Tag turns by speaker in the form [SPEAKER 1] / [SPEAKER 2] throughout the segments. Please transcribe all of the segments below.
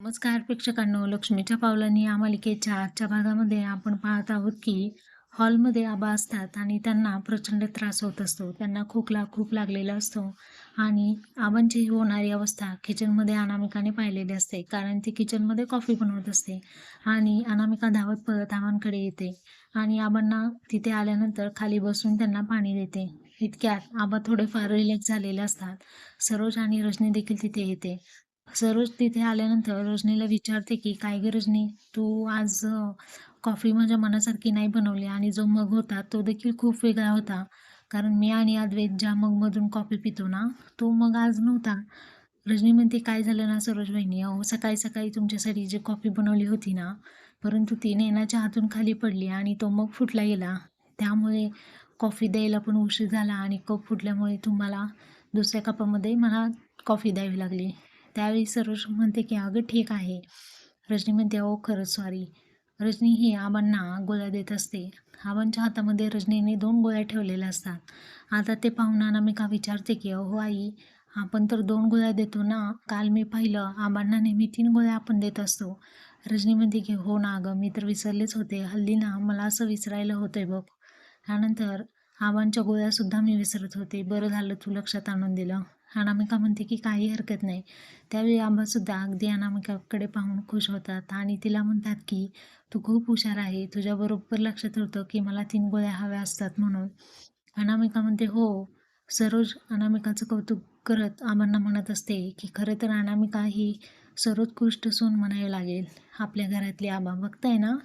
[SPEAKER 1] नमस्कार प्रेक्षकांनो लक्ष्मीच्या पावलांनी या मालिकेच्या आजच्या भागामध्ये आपण पाहत आहोत की हॉलमध्ये आबा असतात आणि त्यांना प्रचंड त्रास होत असतो. त्यांना खोकला खूप लागलेला असतो आणि आबांची होणारी अवस्था किचनमध्ये अनामिकाने पाहिलेली असते कारण ती किचनमध्ये कॉफी बनवत असते आणि अनामिका धावत पळत आबांकडे येते आणि आबांना तिथे आल्यानंतर खाली बसून त्यांना पाणी देते. इतक्यात आबा थोडेफार रिलॅक्स झालेले असतात. सरोज आणि रजनी देखील तिथे येते. सरोज तिथे आल्यानंतर रजनीला विचारते की काय गरज रजनी तू आज कॉफी माझ्या मनासारखी नाही बनवली आणि जो मग होता तो देखील खूप वेगळा होता. कारण मी आणि अद्वैत ज्या मगमधून कॉफी पितो ना तो मग आज नव्हता. रजनी म्हणते काय झालं ना सरोज बहिणी अहो सकाळी सकाळी तुमच्यासाठी जी कॉफी बनवली होती ना परंतु ती नेनाच्या हातून खाली पडली आणि तो मग फुटला गेला. त्यामुळे कॉफी द्यायला पण उशीर झाला आणि कप फुटल्यामुळे तुम्हाला दुसऱ्या कपामध्ये मला कॉफी द्यावी लागली. त्यावेळी सरोज म्हणते की अगं ठीक आहे. रजनी म्हणते ओ खरंच सॉरी रजनी ही आबांना गोळ्या देत असते. आबांच्या हातामध्ये रजनीने दोन गोळ्या ठेवलेल्या असतात. आता ते पाहून अनामिका विचारते की अहो आई आपण तर दोन गोळ्या देतो ना. काल मी पाहिलं आबांना नेहमी तीन गोळ्या आपण देत असतो. रजनी म्हणते की हो ना अगं मी तर विसरलेच होते. हल्ली ना मला असं विसरायला होतंय बघ. त्यानंतर आबांच्या गोळ्यासुद्धा मी विसरत होते. बरं झालं तू लक्षात आणून दिलं. अनामिका म्हणते की काही हरकत नाही. त्यावेळी आंबासुद्धा अगदी अनामिकाकडे पाहून खुश होतात आणि तिला म्हणतात की तू खूप हुशार आहे. तुझ्याबरोबर लक्षात होतं की मला तीन गोळ्या हव्या असतात म्हणून. अनामिका म्हणते हो. सरोज अनामिकाचं कौतुक करत आम्हाला म्हणत असते की खरं तर अनामिका ही सर्वोत्कृष्ट सून म्हणावी लागेल. आपल्या घरातली आबा बघताय ना?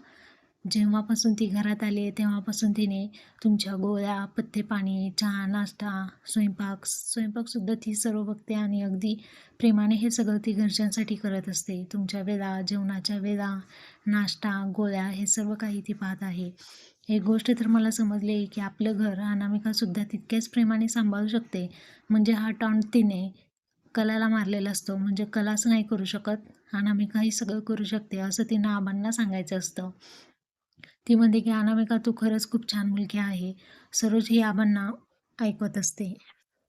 [SPEAKER 1] जेव्हापासून ती घरात आली आहे तेव्हापासून तिने तुमच्या गोळ्या पत्ते पाणी चहा नाश्ता स्वयंपाक स्वयंपाकसुद्धा ती सर्व बघते आणि अगदी प्रेमाने हे सगळं ती घरच्यांसाठी करत असते. तुमच्या वेळा जेवणाच्या वेळा नाश्ता गोळ्या हे सर्व काही ती पाहत आहे. एक गोष्ट तर मला समजली की आपलं घर अनामिकासुद्धा तितक्याच प्रेमाने सांभाळू शकते. म्हणजे हा टॉन्ट तिने कलाला मारलेला असतो. म्हणजे कलाच नाही करू शकत. अनामिकाही सगळं करू शकते असं तिनं आबांना सांगायचं असतं. ती म्हणते की अनामिका तू खरंच खूप छान मुलगी आहे. सरोज ही आबांना ऐकवत असते.